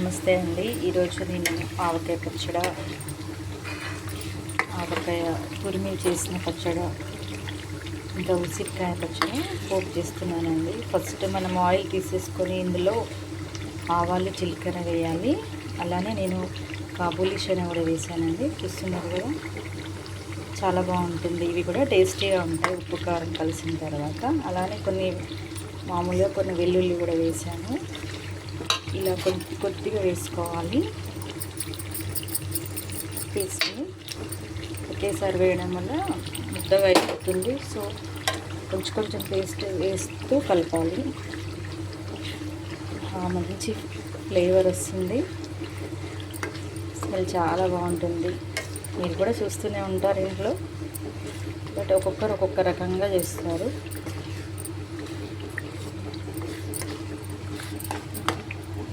నమస్తే అండి. ఈరోజు నేను ఆవకాయ పచ్చడ ఆవకాయ తురిమి చేసిన పచ్చడ ఇంకా ఉసిరికాయ పచ్చడి పోపు చేస్తున్నానండి. ఫస్ట్ మనం ఆయిల్ తీసేసుకొని ఇందులో ఆవాలు జీలకర్ర వేయాలి. అలానే నేను కాబూలి శనగ కూడా వేసానండి. చూస్తున్నారు కదా? చాలా బాగుంటుంది. ఇవి కూడా టేస్టీగా ఉంటాయి. ఉప్పు కారం కలిసిన తర్వాత. అలానే కొన్ని మామూలుగా కొన్ని వెల్లుల్లి కూడా వేసాను. ఇలా కొద్ది కొద్దిగా వేసుకోవాలి. వేసుకుని ఒకేసారి వేయడం వల్ల ముద్దగా అయిపోతుంది. సో కొంచెం కొంచెం పేస్ట్ వేస్తూ కలపాలి. మంచి ఫ్లేవర్ వస్తుంది. స్మెల్ చాలా బాగుంటుంది. మీరు కూడా చూస్తూనే ఉంటారు ఇంట్లో. బట్ ఒక్కొక్కరు ఒక్కొక్క రకంగా చేస్తారు.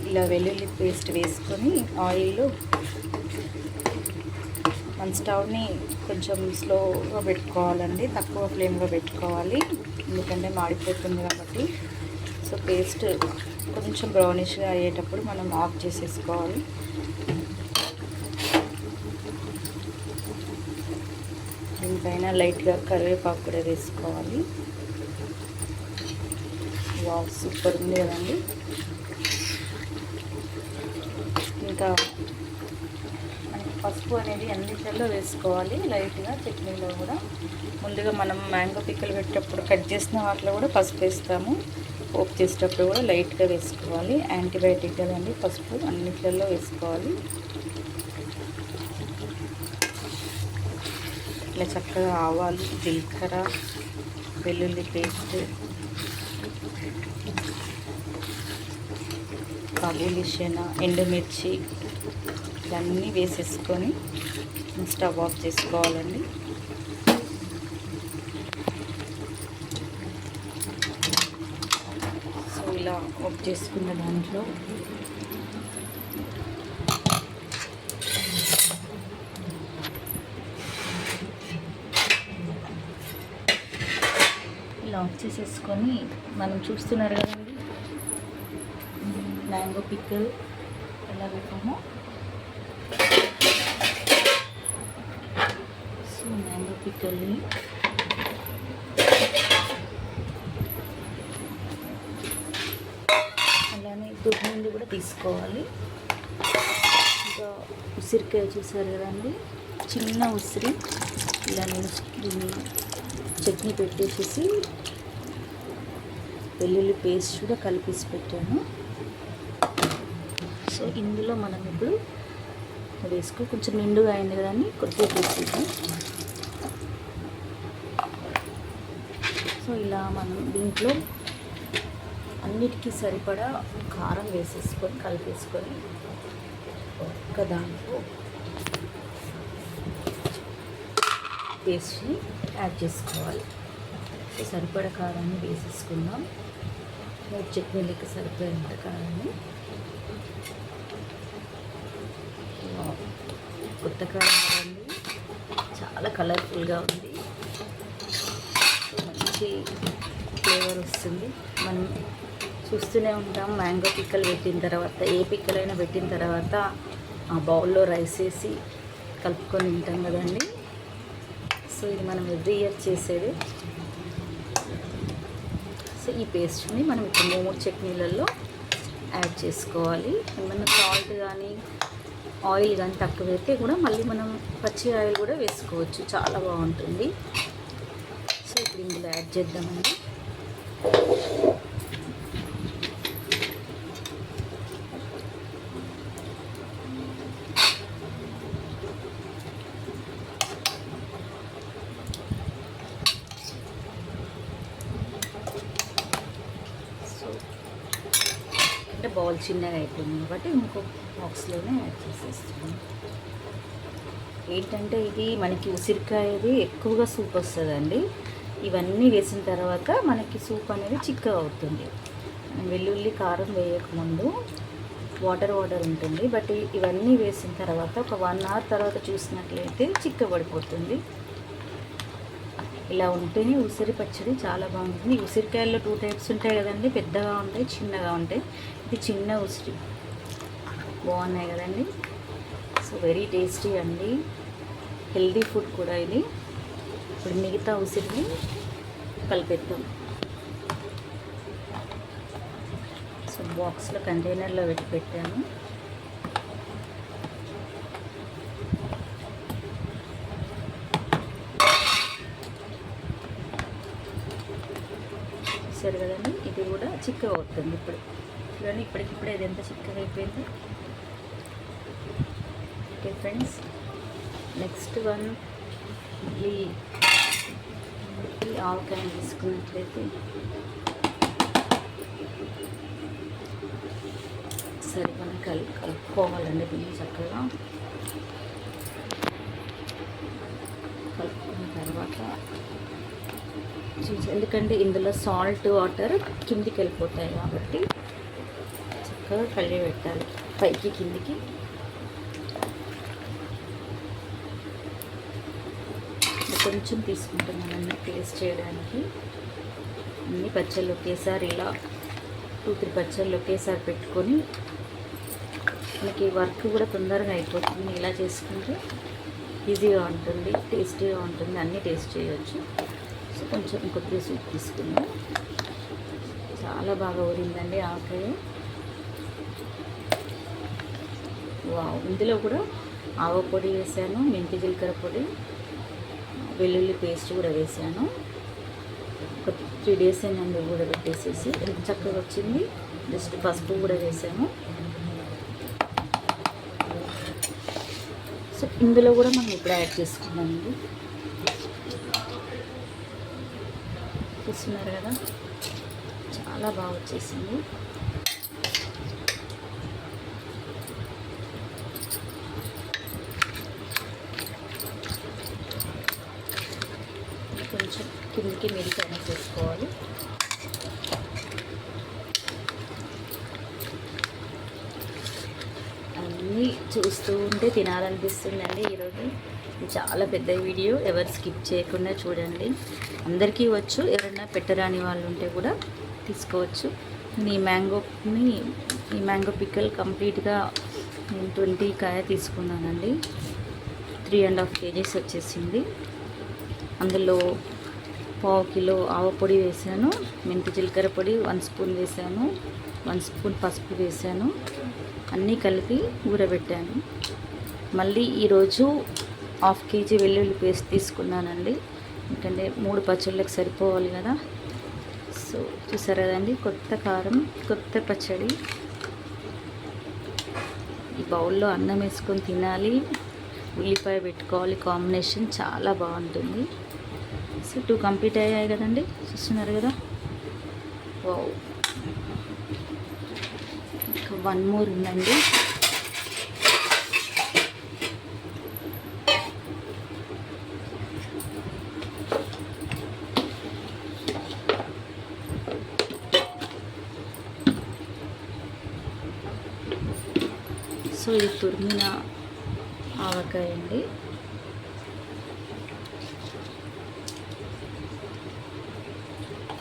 ఇలా వెల్లుల్లి పేస్ట్ వేసుకొని ఆయిల్లో మన స్టవ్ని కొంచెం స్లోగా పెట్టుకోవాలండి తక్కువ ఫ్లేమ్లో పెట్టుకోవాలి. ఎందుకంటే మాడిపోతుంది కాబట్టి. సో పేస్ట్ కొంచెం బ్రౌనిష్గా అయ్యేటప్పుడు మనం ఆఫ్ చేసేసుకోవాలి. దీనిపైన లైట్గా కరివేపాకు కూడా వేసుకోవాలి. వావ్ సూపర్ ఉంది కదండి. ఇంకా పసుపు అనేది అన్నిటిలో వేసుకోవాలి. లైట్గా చట్నీలో కూడా. ముందుగా మనం మ్యాంగో పిక్కలు పెట్టేటప్పుడు కట్ చేసిన వాటిలో కూడా పసుపు వేస్తాము. పోపు చేసేటప్పుడు కూడా లైట్గా వేసుకోవాలి. యాంటీబయాటిక్ అండి పసుపు అన్నిట్లలో వేసుకోవాలి. ఇట్లా చక్కగా ఆవాలు జీలకర్ర వెల్లుల్లి పేస్ట్ కాబూలి శన ఎండుమిర్చి ఇవన్నీ వేసేసుకొని స్టవ్ ఆఫ్ చేసుకోవాలండి. సో ఇలా ఆఫ్ చేసుకున్న దాంట్లో ఇలా ఆఫ్ చేసేసుకొని మనం చూస్తున్నారు కదా మ్యాంగో పిక్కల్. ఎలా పెట్టామో. సో మ్యాంగో పిక్కల్ని. అలానే నుండి కూడా తీసుకోవాలి. ఇంకా ఉసిరికాయ చూసారు కదండి. చిన్న ఉసిరి. ఇలా నేను దీన్ని చట్నీ పెట్టేసేసి వెల్లుల్లి పేస్ట్ కూడా కలిపేసి పెట్టాను. సో ఇందులో మనం ఇప్పుడు వేసుకో. కొంచెం నిండుగా అయింది కదా అని కొద్దిగా సో ఇలా మనం దీంట్లో అన్నిటికీ సరిపడా కారం వేసేసుకొని కలిపేసుకొని ఒక దాంట్లో పేస్ట్ని యాడ్ చేసుకోవాలి. సో సరిపడా కారాన్ని వేసేసుకుందాం. మూడు చట్నీలకి సరిపోయేంత కారాన్ని కొత్త కారం చాలా కలర్ఫుల్గా ఉంది. మంచి ఫ్లేవర్ వస్తుంది. మనం చూస్తూనే ఉంటాం మ్యాంగో పిక్కలు పెట్టిన తర్వాత ఏ పిక్కలైనా పెట్టిన తర్వాత ఆ బౌల్లో రైస్ వేసి కలుపుకొని తింటాం కదండి. సో ఇది మనం ఎవ్రీ ఇయర్ చేసేది. సో ఈ పేస్ట్ని మనం ఇప్పుడు మూడు చట్నీలలో యాడ్ చేసుకోవాలి. ఏమన్నా సాల్ట్ కానీ ఆయిల్ కానీ తక్కువ పెట్టి కూడా మళ్ళీ మనం పచ్చి ఆయిల్ కూడా వేసుకోవచ్చు. చాలా బాగుంటుంది. సో ఇప్పుడు ఇందులో యాడ్ చేద్దామండి సో అంటే చిన్నగా అయిపోయింది కాబట్టి ఇంకొక బాక్స్లోనే యాడ్ చేసేస్తాను ఏంటంటే ఇది మనకి ఉసిరికాయది ఎక్కువగా సూప్ వస్తుందండి. ఇవన్నీ వేసిన తర్వాత మనకి సూప్ అనేది చిక్కగా అవుతుంది. వెల్లుల్లి కారం వేయకముందు వాటర్ వాటర్ ఉంటుంది. బట్ ఇవన్నీ వేసిన తర్వాత ఒక వన్ అవర్ తర్వాత చూసినట్లయితే చిక్కబడిపోతుంది. ఇలా ఉంటేనే ఉసిరి పచ్చడి చాలా బాగుంటుంది. ఉసిరికాయల్లో టూ టైప్స్ ఉంటాయి కదండి. పెద్దగా ఉంటాయి చిన్నగా ఉంటాయి. ఇది చిన్న ఉసిరి. బాగున్నాయి కదండి. సో వెరీ టేస్టీ అండి. హెల్దీ ఫుడ్ కూడా ఇది. ఇప్పుడు మిగతా ఉసిరిని కలిపేద్దాం. సో బాక్స్లో కంటైనర్లో పెట్టి పెట్టాను చూసారు కదండి ఇది కూడా చిక్కగా అవుతుంది ఇప్పుడు. చూడండి ఇప్పటికిప్పుడు ఇది ఎంత చిక్కగా అయిపోయింది? ఓకే ఫ్రెండ్స్ నెక్స్ట్ వన్ ఈ ఈ ఆవకాయ తీసుకున్నట్లయితే సరే మనం కలు కలుపుకోవాలండి దీన్ని చక్కగా. కలుపుకున్న తర్వాత ఎందుకంటే ఇందులో సాల్ట్ వాటర్ కిందికి వెళ్ళిపోతాయి కాబట్టి చక్కగా కలిగి పెట్టాలి. పైకి కిందికి. కొంచెం తీసుకుంటున్నానండి టేస్ట్ చేయడానికి. అన్ని పచ్చళ్ళు ఒకేసారి ఇలా టూ త్రీ పచ్చళ్ళు ఒకేసారి పెట్టుకొని మనకి వర్క్ కూడా తొందరగా అయిపోతుంది. ఇలా చేసుకుంటే ఈజీగా ఉంటుంది టేస్టీగా ఉంటుంది. అన్నీ టేస్ట్ చేయవచ్చు సో కొంచెం కొద్దిగా సూప్ తీసుకున్నా. చాలా బాగా ఊరిందండి ఆవకాయ వావ్ ఇందులో కూడా ఆవ పొడి వేసాను మెంతి జీలకర్ర పొడి వెల్లుల్లి పేస్ట్ కూడా వేసాను. ఒక త్రీ డేస్ అయినందు కూడా పెట్టేసేసి. చక్కగా వచ్చింది. జస్ట్ పసుపు కూడా వేసాను. సో ఇందులో కూడా మనం ఇప్పుడు యాడ్ చేసుకున్నామండి చూస్తున్నారు కదా. చాలా బాగా వచ్చేసింది. కొంచెం కిందికి మిరిచి అయినా చేసుకోవాలి. అన్నీ చూస్తూ ఉంటే తినాలనిపిస్తుందండి ఈరోజు. చాలా పెద్ద వీడియో ఎవరు స్కిప్ చేయకుండా చూడండి. అందరికీ వచ్చు ఎవరైనా పెట్టరాని వాళ్ళు ఉంటే కూడా తీసుకోవచ్చు. నేను ఈ మ్యాంగోని ఈ మ్యాంగో పిక్కల్ కంప్లీట్గా నేను ట్వంటీ కాయ తీసుకున్నానండి. త్రీ అండ్ హాఫ్ కేజీస్ వచ్చేసింది. అందులో పావు కిలో ఆవ పొడి వేసాను మెంతి జీలకర్ర పొడి వన్ స్పూన్ వేసాను వన్ స్పూన్ పసుపు వేసాను అన్నీ కలిపి ఊరబెట్టాను. మళ్ళీ ఈరోజు హాఫ్ కేజీ వెల్లుల్లి పేస్ట్ తీసుకున్నానండి. ఎందుకంటే మూడు పచ్చళ్ళకి సరిపోవాలి కదా. సో చూసారు కదండి కొత్త కారం కొత్త పచ్చడి. ఈ బౌల్లో అన్నం వేసుకొని తినాలి. ఉల్లిపాయ పెట్టుకోవాలి కాంబినేషన్ చాలా బాగుంటుంది. సో టూ కంప్లీట్ అయ్యాయి కదండి చూస్తున్నారు కదా. వావ్. ఇంకా వన్ మోర్ ఉందండి. సో ఇది తురిమిన ఆవకాయ అండి.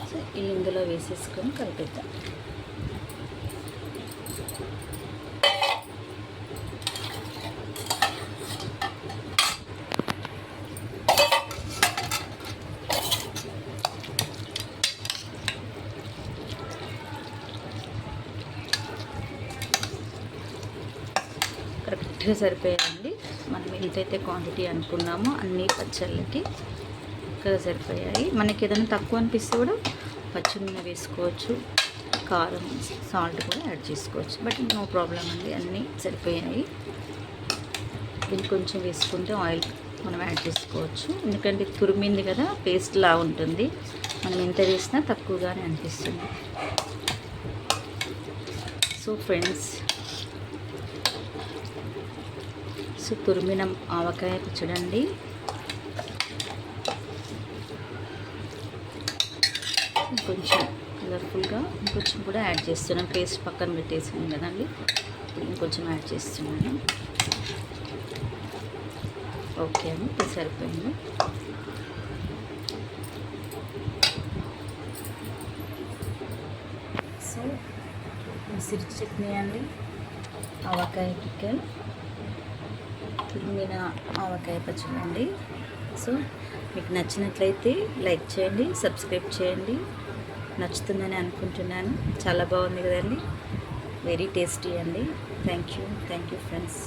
సో ఇందులో వేసేసుకొని కలిపిద్దాం. మంచిగా సరిపోయాయండి. మనం ఎంతైతే క్వాంటిటీ అనుకున్నామో అన్ని పచ్చళ్ళకి చక్కగా సరిపోయాయి. మనకి ఏదైనా తక్కువ అనిపిస్తే కూడా పచ్చిమిన వేసుకోవచ్చు కారం సాల్ట్ కూడా యాడ్ చేసుకోవచ్చు. బట్ నో ప్రాబ్లం అండి అన్నీ సరిపోయాయి. ఇది కొంచెం వేసుకుంటే ఆయిల్ మనం యాడ్ చేసుకోవచ్చు. ఎందుకంటే తురిమింది కదా పేస్ట్ లా ఉంటుంది. మనం ఎంత వేసినా తక్కువగానే అనిపిస్తుంది. సో ఫ్రెండ్స్ సో తురిమిన ఆవకాయ చూడండి కొంచెం కలర్ఫుల్గా ఇంకొంచెం కూడా యాడ్ చేస్తున్నాను. పేస్ట్ పక్కన పెట్టేసాను కదండి. ఇప్పుడు ఇంకొంచెం యాడ్ చేస్తున్నాను. ఓకే అండి ఇప్పుడు సరిపోయింది. సో ఉసిరి చట్నీ అండి. ఆవకాయ పిక్కల్. తురిమిన ఆవకాయ పచ్చడి అండి. సో మీకు నచ్చినట్లయితే లైక్ చేయండి సబ్స్క్రైబ్ చేయండి. నచ్చుతుందని అనుకుంటున్నాను. చాలా బాగుంది కదండి. వెరీ టేస్టీ అండి. Thank you. Thank you friends.